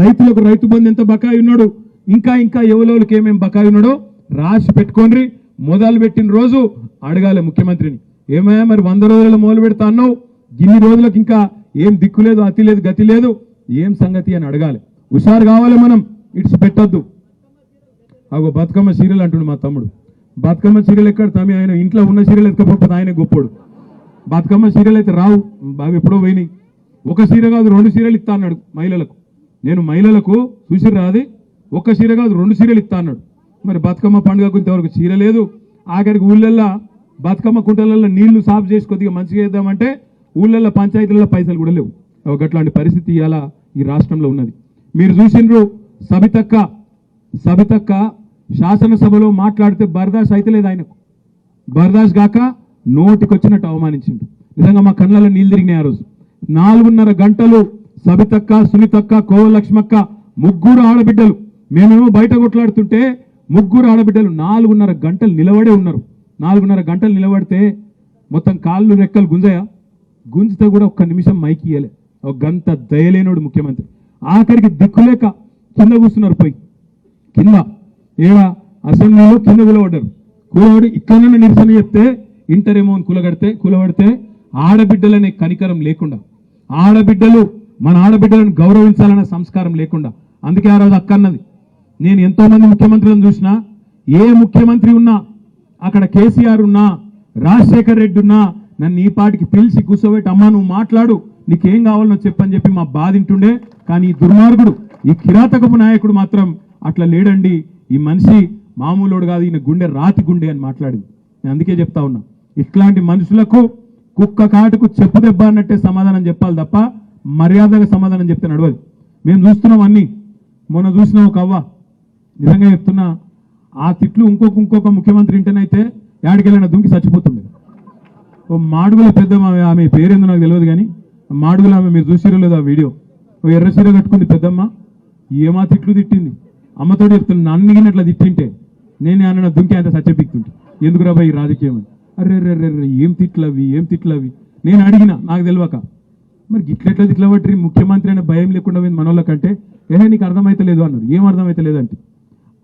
రైతులకు రైతు బంధు ఎంత బకాయి ఉన్నాడు? ఇంకా ఇంకా ఎవలోళ్ళకి ఏమేమి బకాయి ఉన్నాడో రాసి పెట్టుకోండి. మొదలు పెట్టిన రోజు అడగాలి ముఖ్యమంత్రిని. ఏమయ్యా మరి వంద రోజుల మొదలు పెడతా అన్నావు? ఇన్ని రోజులకు ఇంకా ఏం దిక్కు లేదు అతి లేదు గతి లేదు? ఏం సంగతి అని అడగాలి. హుషారు కావాలి మనం. ఇట్స్ పెట్టద్దు. అగో బతుకమ్మ సీరియల్ అంటుండు మా తమ్ముడు. బతుకమ్మ సీరియల్ ఎక్కడ? తమ్మి ఆయన ఇంట్లో ఉన్న సీరియల్ ఎక్కకపోతే ఆయన గొప్పోడు. బతుకమ్మ సీరియల్ అయితే రావు. బాగా ఎప్పుడో పోయినాయి. ఒక సీర కాదు రెండు సీరియల్ ఇస్తా అన్నాడు మహిళలకు. నేను మహిళలకు చూసి రాది ఒక సీర కాదు రెండు సీరియల్ ఇస్తా అన్నాడు. మరి బతుకమ్మ పండుగకు ఇంతవరకు చీర లేదు? ఆఖరికి ఊళ్ళల్లో బతుకమ్మ కుంటలలో నీళ్ళు సాఫ్ చేసి కొద్దిగా మంచిగా చేద్దామంటే ఊళ్ళల్లో పంచాయతీలలో పైసలు కూడా లేవు. ఒకట్లాంటి పరిస్థితి ఇవాళ ఈ రాష్ట్రంలో ఉన్నది. మీరు చూసిండ్రు సబితక్క సబితక్క శాసనసభలో మాట్లాడితే బర్దాష్ అయితే లేదు ఆయనకు. బర్దాష్ గాక నోటికొచ్చినట్టు అవమానించిండు. నిజంగా మా కళ్ళలో నీళ్ళు తిరిగినాయి ఆ రోజు. నాలుగున్నర గంటలు సబితక్క సునీతక్క కోవలక్ష్మక్క ముగ్గురు ఆడబిడ్డలు. మేమేమో బయట కొట్లాడుతుంటే ముగ్గురు ఆడబిడ్డలు నాలుగున్నర గంటలు నిలబడే ఉన్నారు. నాలుగున్నర గంటలు నిలబడితే మొత్తం కాళ్ళు రెక్కలు గుంజయా? గుంజితే కూడా ఒక్క నిమిషం మైకి ఇయ్యలే. ఒక గంట దయలేనోడు ముఖ్యమంత్రి. ఆఖరికి దిక్కులేక కింద కూర్చున్నారు పోయి. కింద. ఏడా? అసెంబ్లీలో కింద కూలబడ్డారు. కూలబడి ఇక్కడనే నిరసన చెప్తే ఇంటరేమో అని కూలగడితే కూలబడితే ఆడబిడ్డలనే కనికరం లేకుండా ఆడబిడ్డలు మన ఆడబిడ్డలను గౌరవించాలనే సంస్కారం లేకుండా అందుకే ఆ రోజు అక్కన్నది. నేను ఎంతోమంది ముఖ్యమంత్రులను చూసినా ఏ ముఖ్యమంత్రి ఉన్నా అక్కడ కేసీఆర్ ఉన్నా రాజశేఖర్ రెడ్డి ఉన్నా నన్ను ఈ పాటికి పిలిచి కూర్చోబెట్టి అమ్మా నువ్వు మాట్లాడు నీకేం కావాలనో చెప్పని చెప్పి మా బాధింటుండే. కానీ ఈ దుర్మార్గుడు ఈ కిరాతకపు నాయకుడు మాత్రం అట్లా లేడండి. ఈ మనిషి మామూలుడు కాదు ఈయన గుండె రాతి గుండె అని మాట్లాడింది. నేను అందుకే చెప్తా ఉన్నా. ఇట్లాంటి మనుషులకు కుక్క కాటుకు చెప్పు దెబ్బ అన్నట్టే సమాధానం చెప్పాలి తప్ప మర్యాదగా సమాధానం చెప్తే నడవదు. మేము చూస్తున్నాం అన్ని. మొన్న చూసినాం ఒక అవ్వ. నిజంగా చెప్తున్నా ఆ తిట్లు ఇంకొక ఇంకొక ముఖ్యమంత్రి ఇంటనైతే యాడికెళ్ళిన దుంకి చచ్చిపోతుండే. ఓ మాడుగుల పెద్ద ఆమె పేరేందో నాకు తెలియదు కానీ మాడుగుల ఆమె మీరు చూసిరో లేదు ఆ వీడియో? ఓ ఎర్ర చీర కట్టుకుంది పెద్దమ్మ. ఏమా తిట్లు తిట్టింది? అమ్మతోటి చెప్తున్నా నన్ను ఇట్లా తిట్టింటే నేను అన్న దుంకి అంత సత్యపిక్తుంటే ఎందుకు రాబాయి రాజకీయం అని? అరే రే రే రే ఏం తిట్లవి ఏం తిట్లవి? నేను అడిగిన నాకు తెలియక మరి గిట్లెట్లా తిట్ల పట్టి ముఖ్యమంత్రి అనే భయం లేకుండా పోయింది మనోళ్ళకంటే. ఏ నీకు అర్థమైతలేదు అన్నది. ఏం అర్థమైతలేదు అంటే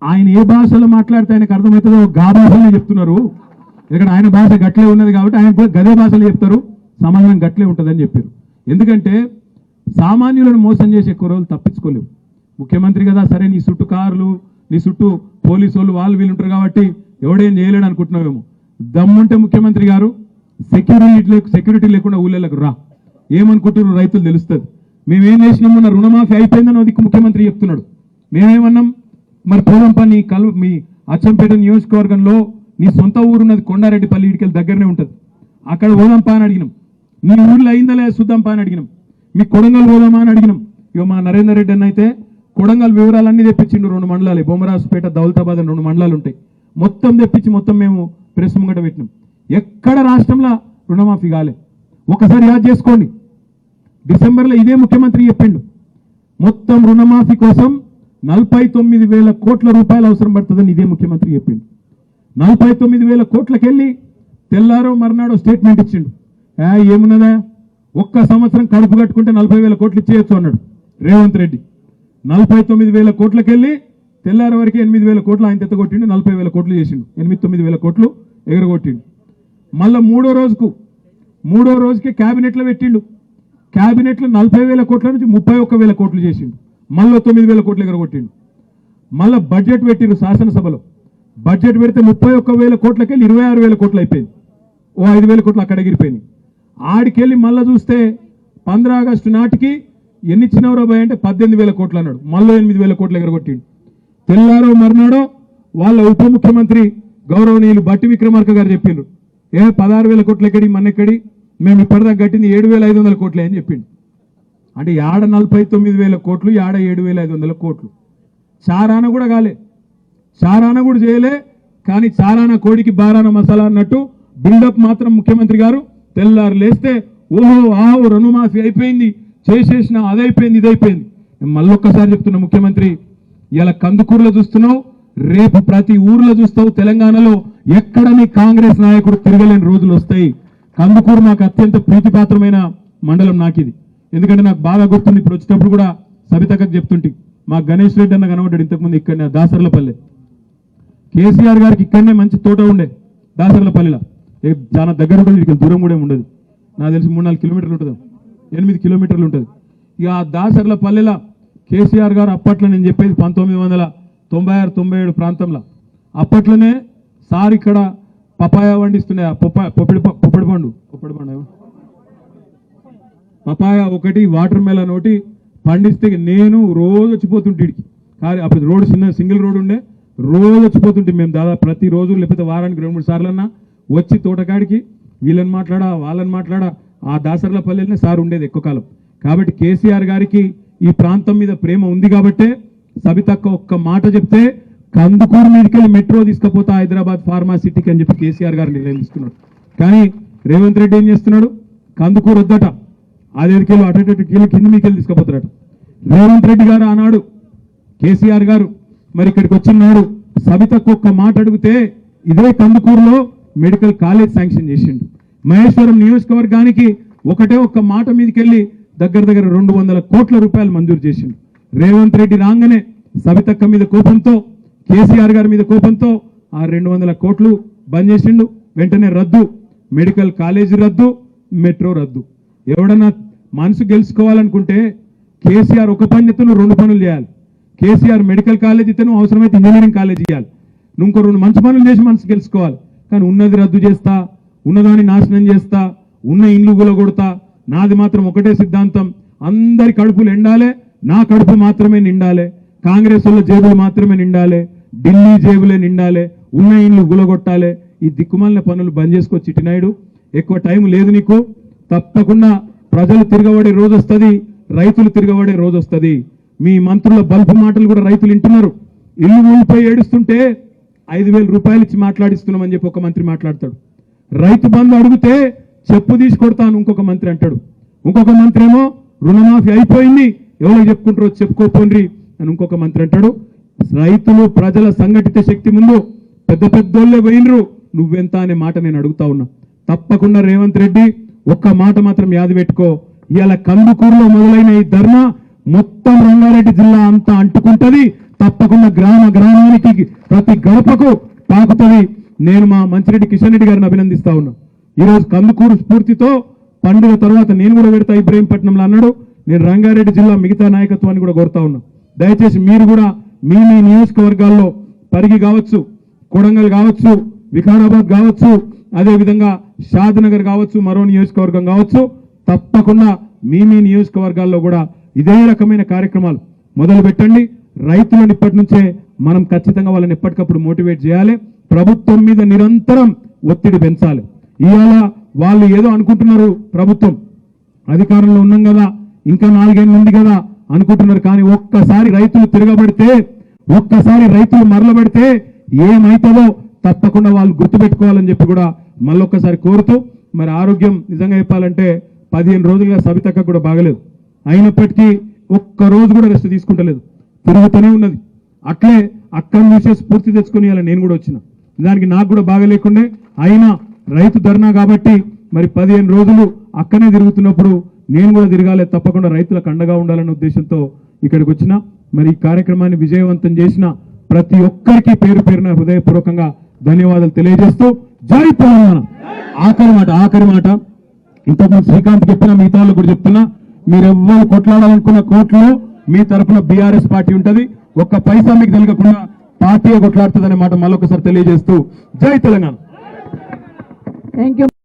ఆయన ఏ భాషలో మాట్లాడితే ఆయనకు అర్థమవుతుందో గా భాషలో చెప్తున్నారు. ఎందుకంటే ఆయన భాష గట్లే ఉన్నది కాబట్టి ఆయన గదే భాషలో చెప్తారు. సమాధానం గట్లే ఉంటుందని చెప్పారు. ఎందుకంటే సామాన్యులను మోసం చేసి ఎక్కువ రోజులు తప్పించుకోలేవు. ముఖ్యమంత్రి కదా సరే నీ చుట్టూ కార్లు నీ చుట్టూ పోలీసు వాళ్ళు వాళ్ళు వీళ్ళు ఉంటారు కాబట్టి ఎవడేం చేయలేడు అనుకుంటున్నావేమో. దమ్ముంటే ముఖ్యమంత్రి గారు సెక్యూరిటీ సెక్యూరిటీ లేకుండా ఊళ్ళకు రా. ఏమనుకుంటున్నారు రైతులు తెలుస్తుంది. మేమేం చేసినాము నా రుణమాఫీ అయిపోయిందని అది ముఖ్యమంత్రి చెప్తున్నాడు. మేమేమన్నాం మరి పోదాం పని కల్ మీ అచ్చంపేట నియోజకవర్గంలో నీ సొంత ఊరున్నది కొండారెడ్డిపల్లి ఇటుకెళ్ళి దగ్గరనే ఉంటుంది. అక్కడ పోదాం అని అడిగినాం. నీ ఊర్లో అయిందా లేదా చూద్దాం అని అడిగినాం. మీ కొడంగల్ పోదామా అని అడిగినాం. ఇక మా నరేందర్ రెడ్డి అన్న అయితే కొడంగల్ వివరాలన్నీ తెప్పించిండు రెండు మండలాలు. బొమ్మరాజుపేట దౌలతాబాద్ అని రెండు మండలాలు ఉంటాయి. మొత్తం తెప్పించి మొత్తం మేము ప్రెస్ ముంగట పెట్టినాం. ఎక్కడ రాష్ట్రంలో రుణమాఫీ కాలే. ఒకసారి యాద్ చేసుకోండి. డిసెంబర్లో ఇదే ముఖ్యమంత్రి చెప్పిండు. మొత్తం రుణమాఫీ కోసం నలభై తొమ్మిది వేల కోట్ల రూపాయలు అవసరం పడుతుందని ఇదే ముఖ్యమంత్రి చెప్పిండు. నలభై తొమ్మిది వేల కోట్లకెళ్ళి తెల్లారో మర్నాడో స్టేట్మెంట్ ఇచ్చిండు. ఏ ఏమున్నదా? ఒక్క సంవత్సరం కడుపు కట్టుకుంటే నలభై వేల కోట్లు ఇచ్చేయచ్చు అన్నాడు రేవంత్ రెడ్డి. నలభై తొమ్మిది వేల కోట్లకెళ్ళి తెల్లారి వరకు ఎనిమిది వేల కోట్లు ఆయన తెత్తగొట్టిండు నలభై వేల కోట్లు చేసిండు. ఎనిమిది తొమ్మిది వేల కోట్లు ఎగరగొట్టిండు. మళ్ళా మూడో రోజుకు మూడో రోజుకి క్యాబినెట్లో పెట్టిండు. క్యాబినెట్లో నలభై వేల కోట్ల నుంచి ముప్పై ఒక్క వేల కోట్లు చేసిండు. మళ్ళీ తొమ్మిది వేల కోట్లు ఎగరగొట్టిండు. మళ్ళీ బడ్జెట్ పెట్టిండు శాసనసభలో. బడ్జెట్ పెడితే ముప్పై ఒక్క వేల కోట్లకి ఇరవై ఆరు వేల కోట్లు అయిపోయింది. ఓ ఐదు వేల కోట్లు అక్కడ ఎగిరిపోయినాయి. ఆడికెళ్ళి మళ్ళీ చూస్తే పంద్రా ఆగస్టు నాటికి ఎన్ని ఇచ్చినవరో భయ అంటే పద్దెనిమిది వేల కోట్లు అన్నాడు. మళ్ళీ ఎనిమిది వేల కోట్లు ఎగరగొట్టిండు. తెల్లారో మర్నాడో వాళ్ళ ఉప ముఖ్యమంత్రి గౌరవనీయులు బట్టి విక్రమార్క గారు చెప్పిండ్రు. ఏ పదహారు వేల కోట్లు ఎక్కడి మన్నెక్కడి? మేము ఇప్పటిదాకా కట్టింది ఏడు వేల ఐదు వందల కోట్లే అని చెప్పిండు. అంటే యాడ నలభై తొమ్మిది వేల కోట్లు యాడ ఏడు వేల ఐదు వందల కోట్లు. చారాన కూడా కాలే. చారాన కూడా చేయలే కానీ చారాన కోడికి బారాన మసాలా అన్నట్టు బిల్డప్ మాత్రం ముఖ్యమంత్రి గారు తెల్లారు లేస్తే ఓహో ఆహో రుణమాఫీ అయిపోయింది చేసేసిన అదైపోయింది ఇదైపోయింది. మళ్ళొక్కసారి చెప్తున్నా ముఖ్యమంత్రి ఇలా కందుకూరులో చూస్తున్నావు రేపు ప్రతి ఊర్లో చూస్తావు తెలంగాణలో ఎక్కడని కాంగ్రెస్ నాయకుడు తిరగలేని రోజులు వస్తాయి. కందుకూరు నాకు అత్యంత ప్రీతిపాత్రమైన మండలం నాకు ఎందుకంటే నాకు బాగా గుర్తుంది ఇప్పుడు వచ్చేటప్పుడు కూడా సబితక్కకు చెప్తుంటే మా గణేష్ రెడ్డి అన్న కనబడ్డాడు ఇంతకుముందు ఇక్కడ దాసర్లపల్లె. కేసీఆర్ గారికి ఇక్కడనే మంచి తోట ఉండే దాసర్లపల్లిలో. చాలా దగ్గర ఉంటుంది ఇక్కడ దూరం కూడా ఉండదు. నాకు తెలిసి మూడు నాలుగు కిలోమీటర్లు ఉంటుంది. ఎనిమిది కిలోమీటర్లు ఉంటుంది. ఇక ఆ దాసర్ల పల్లెల కేసీఆర్ గారు అప్పట్లో నేను చెప్పేది పంతొమ్మిది వందల తొంభై ఆరు తొంభై ఏడు ప్రాంతంలో. అప్పట్లోనే సార్ ఇక్కడ పపాయ వండిస్తుండే ఆ పొప్పిడి పొప్పిడి పండు. పొప్పిడి పండు పపాయ ఒకటి వాటర్ మెలన్ ఒకటి పండిస్తే నేను రోజు వచ్చిపోతుంటే కానీ అప్పుడు రోడ్ చిన్న సింగిల్ రోడ్ ఉండే రోజు వచ్చిపోతుంటే మేము దాదాపు ప్రతిరోజు లేకపోతే వారానికి రెండు మూడు సార్లన్నా వచ్చి తోటకాడికి వీళ్ళని మాట్లాడా వాళ్ళని మాట్లాడా ఆ దాసర్ల పల్లెలనే సార్ ఉండేది ఎక్కువ కాలం. కాబట్టి కేసీఆర్ గారికి ఈ ప్రాంతం మీద ప్రేమ ఉంది కాబట్టే సబితక్క ఒక్క మాట చెప్తే కందుకూరు మీదకెళ్ళి మెట్రో తీసుకుపోతా హైదరాబాద్ ఫార్మాసిటీకి అని చెప్పి కేసీఆర్ గారు నిర్ణయం తీసుకున్నాడు కానీ రేవంత్ రెడ్డి ఏం చేస్తున్నాడు? కందుకూరు వద్దట. అదేదికెళ్ళు అటు ఇటు కిలో కింద మీకెళ్ళి తీసుకుపోతారట. రేవంత్ రెడ్డి గారు ఆనాడు కేసీఆర్ గారు మరి ఇక్కడికి వచ్చిన్నాడు సబితకు ఒక్క మాట అడిగితే ఇదే కందుకూరులో మెడికల్ కాలేజ్ శాంక్షన్ చేసిండు. మహేశ్వరం నియోజకవర్గానికి ఒకటే ఒక్క మాట మీదకెళ్ళి దగ్గర దగ్గర రెండు వందల కోట్ల రూపాయలు మంజూరు చేసిండు. రేవంత్ రెడ్డి రాగానే సవితక్క మీద కోపంతో కేసీఆర్ గారి మీద కోపంతో ఆ రెండు వందల కోట్లు బంద్ చేసిండు. వెంటనే రద్దు మెడికల్ కాలేజీ రద్దు మెట్రో రద్దు. ఎవడన్నా మనసు గెలుచుకోవాలనుకుంటే కేసీఆర్ ఒక పని చెప్తే రెండు పనులు చేయాలి. కేసీఆర్ మెడికల్ కాలేజ్ ఇతను అవసరమైతే ఇంజనీరింగ్ కాలేజ్ ఇవ్వాలి నువ్వు ఇంకో రెండు మంచి పనులు చేసి మనసు గెలుచుకోవాలి. కానీ ఉన్నది రద్దు చేస్తా ఉన్నదాన్ని నాశనం చేస్తా ఉన్న ఇండ్లు గులగొడతా నాది మాత్రం ఒకటే సిద్ధాంతం. అందరి కడుపులు ఎండాలే నా కడుపు మాత్రమే నిండాలే. కాంగ్రెస్ వాళ్ళ జేబులు మాత్రమే నిండాలే ఢిల్లీ జేబులే నిండాలే ఉన్న ఇండ్లు గులగొట్టాలే. ఈ దిక్కుమాలిన పనులు బంద్ చేసుకో చిట్టినాయుడు ఎక్కువ టైం లేదు నీకు. తప్పకుండా ప్రజలు తిరగబడే రోజు వస్తుంది రైతులు తిరగబడే రోజు వస్తుంది. మీ మంత్రుల బల్బు మాటలు కూడా రైతులు వింటున్నారు. ఇల్లు ఊళ్ళిపోయి ఏడుస్తుంటే ఐదు రూపాయలు ఇచ్చి మాట్లాడిస్తున్నామని చెప్పి ఒక మంత్రి మాట్లాడతాడు. రైతు బంధు అడిగితే చెప్పు తీసి కొడతాను ఇంకొక మంత్రి అంటాడు. ఇంకొక మంత్రి ఏమో రుణమాఫీ అయిపోయింది ఎవరో చెప్పుకుంటారో చెప్పుకోపోండ్రి అని ఇంకొక మంత్రి అంటాడు. రైతులు ప్రజల సంఘటిత శక్తి ముందు పెద్ద పెద్దోళ్ళే పోయినరు. నువ్వెంత అనే మాట నేను అడుగుతా ఉన్నా. తప్పకుండా రేవంత్ రెడ్డి ఒక్క మాట మాత్రం యాది పెట్టుకో. ఇవాళ కందుకూరులో మొదలైన ఈ ధర్నా మొత్తం రంగారెడ్డి జిల్లా అంతా అంటుకుంటది. తప్పకుండా గ్రామ గ్రామానికి ప్రతి గడపకు తాకుతుంది నేను మా మంచిరెడ్డి కిషన్ రెడ్డి గారిని అభినందిస్తా ఉన్నా. ఈరోజు కందుకూరు స్ఫూర్తితో పండుగ తర్వాత నేను కూడా పెడతా ఇబ్రహీంపట్నంలో అన్నాడు. నేను రంగారెడ్డి జిల్లా మిగతా నాయకత్వాన్ని కూడా కోరుతా ఉన్నా. దయచేసి మీరు కూడా మీ మీ నియోజకవర్గాల్లో పరిగి కావచ్చు కొడంగల్ కావచ్చు వికారాబాద్ కావచ్చు అదేవిధంగా షాద్నగర్ కావచ్చు మరో నియోజకవర్గం కావచ్చు తప్పకుండా మీ మీ నియోజకవర్గాల్లో కూడా ఇదే రకమైన కార్యక్రమాలు మొదలు పెట్టండి. రైతులను ఇప్పటి నుంచే మనం ఖచ్చితంగా వాళ్ళని ఎప్పటికప్పుడు మోటివేట్ చేయాలి. ప్రభుత్వం మీద నిరంతరం ఒత్తిడి పెంచాలి. ఇవాళ వాళ్ళు ఏదో అనుకుంటున్నారు ప్రభుత్వం. అధికారంలో ఉన్నాం కదా ఇంకా నాలుగేళ్ళు ఉంది కదా అనుకుంటున్నారు. కానీ ఒక్కసారి రైతులు తిరగబడితే ఒక్కసారి రైతులు మరలబడితే ఏమైతుందో తప్పకుండా వాళ్ళు గుర్తుపెట్టుకోవాలని చెప్పి కూడా మళ్ళొక్కసారి కోరుతూ మరి ఆరోగ్యం నిజంగా చెప్పాలంటే పదిహేను రోజులుగా సబితక్క కూడా బాగలేదు. అయినప్పటికీ ఒక్క రోజు కూడా రెస్ట్ తీసుకుంటలేదు. తిరుగుతూనే ఉన్నది. అట్లే అక్కడ నుంచే స్ఫూర్తి తెచ్చుకొని నేను కూడా వచ్చిన. దానికి నాకు కూడా బాగలేకుండే. అయినా రైతు ధర్నా కాబట్టి మరి పదిహేను రోజులు అక్కనే తిరుగుతున్నప్పుడు నేను కూడా తిరగాలి తప్పకుండా రైతులకు అండగా ఉండాలనే ఉద్దేశంతో ఇక్కడికి వచ్చిన. మరి ఈ కార్యక్రమాన్ని విజయవంతం చేసిన ప్రతి ఒక్కరికి పేరు పేరున హృదయపూర్వకంగా ధన్యవాదాలు తెలియజేస్తూ. జై తెలంగాణ! ఆఖరి మాట ఆఖరి మాట. ఇంతకుముందు శ్రీకాంత్ చెప్పిన మిగతా వాళ్ళు కూడా చెప్తున్నా. మీరెవ్వరు కొట్లాడాలనుకున్న కోర్టులో మీ తరఫున బీఆర్ఎస్ పార్టీ ఉంటుంది. ఒక్క పైసా మీకు తెలియకుండా పార్టీ కొట్లాడుతుంది మాట మళ్ళొకసారి తెలియజేస్తూ. జై తెలంగాణ! Thank you.